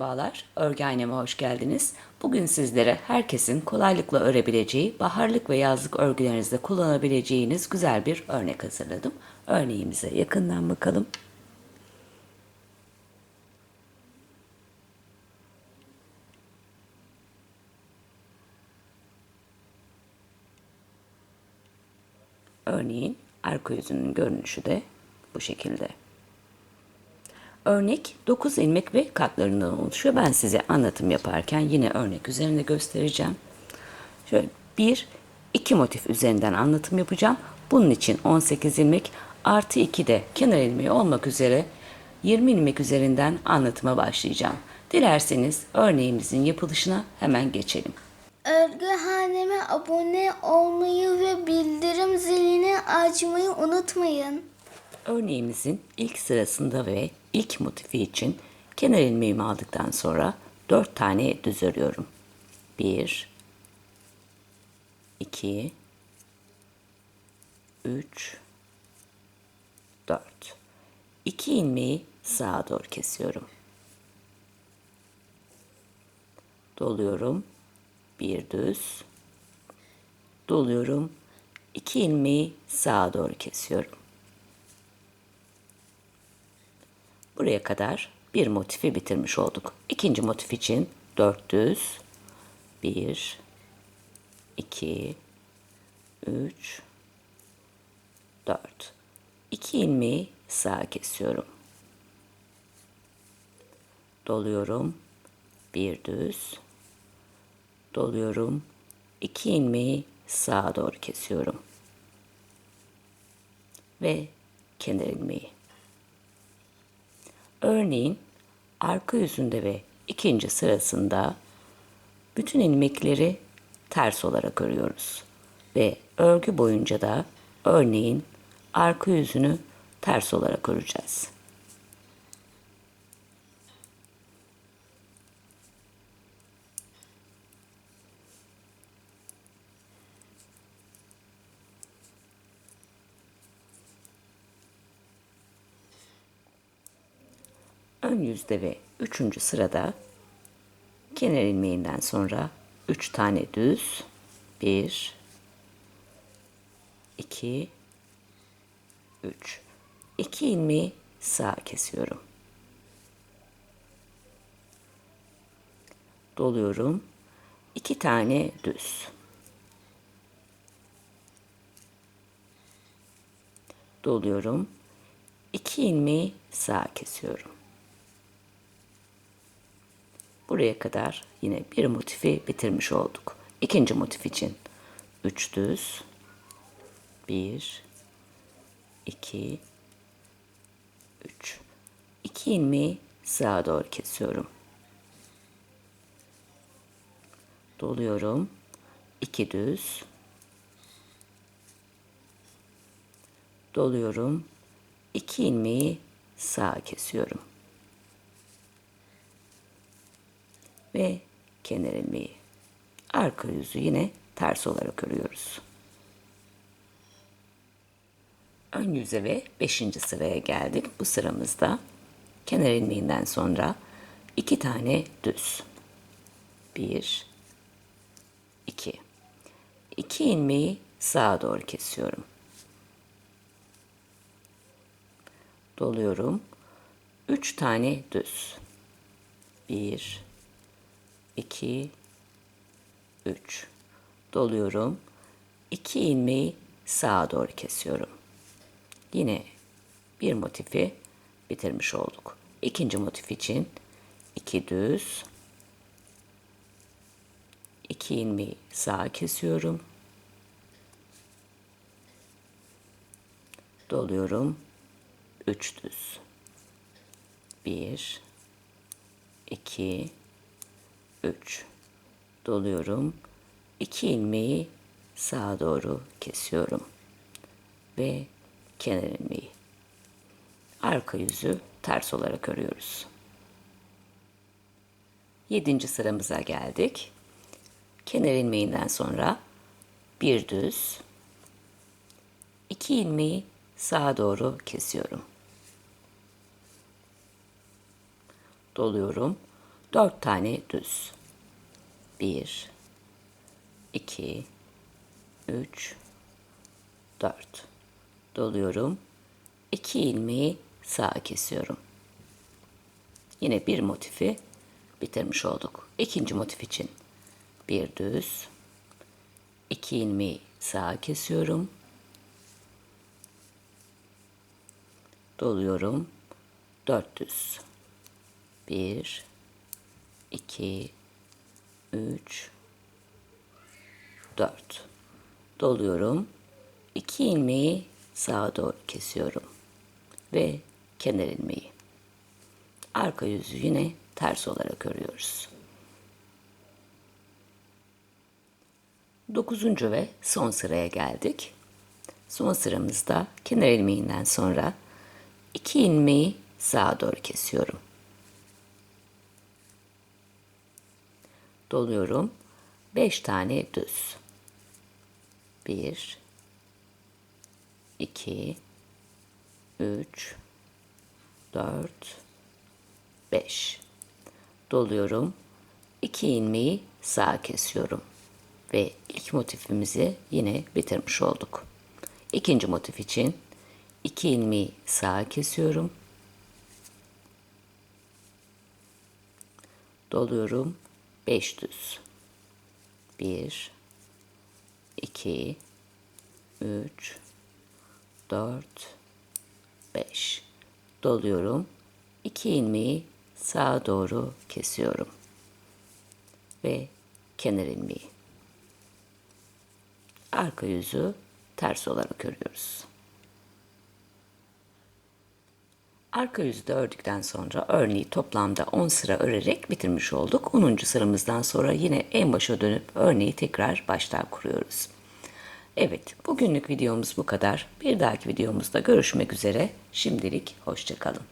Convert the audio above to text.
Merhabalar, örgü ayneme hoş geldiniz. Bugün sizlere herkesin kolaylıkla örebileceği, baharlık ve yazlık örgülerinizde kullanabileceğiniz güzel bir örnek hazırladım. Örneğimize yakından bakalım. Örneğin arka yüzünün görünüşü de bu şekilde. Örnek 9 ilmek ve katlarından oluşuyor. Ben size anlatım yaparken yine örnek üzerinde göstereceğim. Şöyle 1, 2 motif üzerinden anlatım yapacağım. Bunun için 18 ilmek artı 2 de kenar ilmeği olmak üzere 20 ilmek üzerinden anlatıma başlayacağım. Dilerseniz örneğimizin yapılışına hemen geçelim. Örgühaneme abone olmayı ve bildirim zilini açmayı unutmayın. Örneğimizin ilk sırasında ve ilk motifi için kenar ilmeğimi aldıktan sonra 4 tane düz örüyorum. 1 2 3 4 2 ilmeği sağa doğru kesiyorum. Doluyorum. Bir düz. Doluyorum. 2 ilmeği sağa doğru kesiyorum. Buraya kadar bir motifi bitirmiş olduk. İkinci motif için dört düz. Bir, iki, üç, dört. İki ilmeği sağa kesiyorum. Doluyorum. Bir düz. Doluyorum. İki ilmeği sağa doğru kesiyorum. Ve kenar ilmeği. Örneğin arka yüzünde ve ikinci sırasında bütün ilmekleri ters olarak örüyoruz. Ve örgü boyunca da örneğin arka yüzünü ters olarak öreceğiz. Ön yüzde ve üçüncü sırada kenar ilmeğinden sonra üç tane düz bir iki üç. İki ilmeği sağa kesiyorum. Doluyorum. İki tane düz. Doluyorum. İki ilmeği sağa kesiyorum Buraya kadar yine bir motifi bitirmiş olduk. İkinci motif için 3 düz 1 2 3 2 ilmeği sağa doğru kesiyorum. Doluyorum. 2 düz doluyorum. 2 ilmeği sağa kesiyorum. Ve kenar ilmeği. Arka yüzü yine ters olarak örüyoruz. Ön yüze ve 5. sıraya geldik. Bu sıramızda kenar ilmeğinden sonra iki tane düz. 1 2 2 ilmeği sağa doğru kesiyorum. Doluyorum. 3 tane düz. 1 2 3 doluyorum. 2 ilmeği sağa doğru kesiyorum. Yine bir motifi bitirmiş olduk. İkinci motif için 2 düz 2 ilmeği sağa kesiyorum. Doluyorum. 3 düz. 1 2 3 doluyorum. 2 ilmeği sağa doğru kesiyorum. Ve kenar ilmeği. Arka yüzü ters olarak örüyoruz. 7. sıramıza geldik. Kenar ilmeğinden sonra bir düz 2 ilmeği sağa doğru kesiyorum. Doluyorum. 4 tane düz. 1 2 3 4 doluyorum. 2 ilmeği sağa kesiyorum. Yine bir motifi bitirmiş olduk. İkinci motif için bir düz, iki ilmeği sağa kesiyorum. Doluyorum. Dört düz. Bir, iki, üç, dört. Doluyorum. İki ilmeği sağa doğru kesiyorum. Ve kenar ilmeği. Arka yüzü yine ters olarak örüyoruz. Dokuzuncu ve son sıraya geldik. Son sıramızda kenar ilmeğinden sonra iki ilmeği sağa doğru kesiyorum. Doluyorum. Beş tane düz. Bir, iki, üç, dört, 5. Doluyorum. 2 ilmeği sağa kesiyorum. Ve ilk motifimizi yine bitirmiş olduk. İkinci motif için 2 ilmeği sağa kesiyorum. Doluyorum. 5 düz. 1 2 3 4 5 doluyorum. 2 ilmeği sağa doğru kesiyorum. Ve kenar ilmeği. Arka yüzü ters olarak örüyoruz. Arka yüzü de ördükten sonra örneği toplamda 10 sıra örerek bitirmiş olduk. 10. sıramızdan sonra yine en başa dönüp örneği tekrar baştan kuruyoruz. Evet, bugünlük videomuz bu kadar. Bir dahaki videomuzda görüşmek üzere. Şimdilik hoşçakalın.